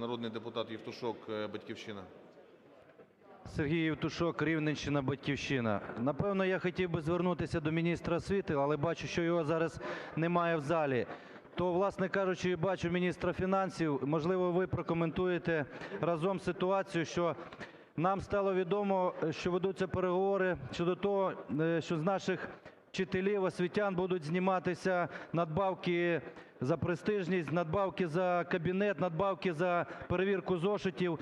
Народний депутат Євтушок, е, "Батьківщина". Сергій Євтушок, Рівненщина, "Батьківщина". Напевно, я хотів би звернутися до міністра освіти, але бачу, що його зараз немає в залі. То, власне кажучи, бачу міністра фінансів. Можливо, ви прокоментуєте разом ситуацію, що нам стало відомо, що ведуться переговори щодо того, е, що з наших вчителів, освітян будуть зніматися надбавки за престижність, надбавки за кабінет, надбавки за перевірку зошитів.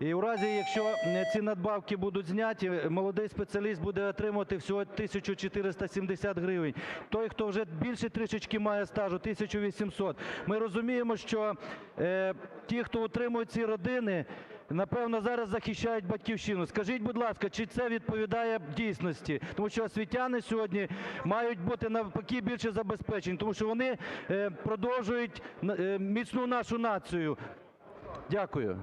І в разі, якщо е, ці надбавки будуть зняті, молодий спеціаліст буде отримувати всього 1470 гривень. Той, хто вже більше трішечки має стажу, 1800. Ми розуміємо, що е, ті, хто утримують ці родини, напевно, зараз захищають Батьківщину. Скажіть, будь ласка, чи це відповідає дійсності? Тому що освітяни сьогодні мають бути навпаки більше забезпечені, тому що вони е, продовжують е, міцну нашу націю. Дякую.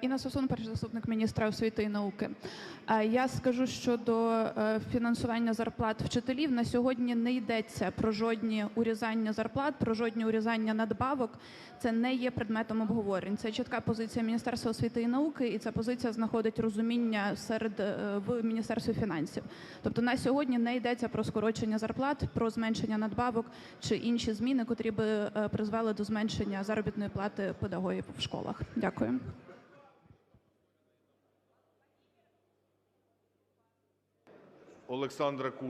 Інна Сосун, перший заступник міністра освіти і науки. Е, Я скажу щодо е, фінансування зарплат вчителів. На сьогодні не йдеться про жодні урізання зарплат, про жодні урізання надбавок. Це не є предметом обговорень. Це чітка позиція Міністерства освіти і науки, і ця позиція знаходить розуміння серед е, в Міністерстві фінансів. Тобто на сьогодні не йдеться про скорочення зарплат, про зменшення надбавок чи інші зміни, котрі би е, призвели до зменшення заробітної плати педагогів в школах. Дякую. Олександра Кужель.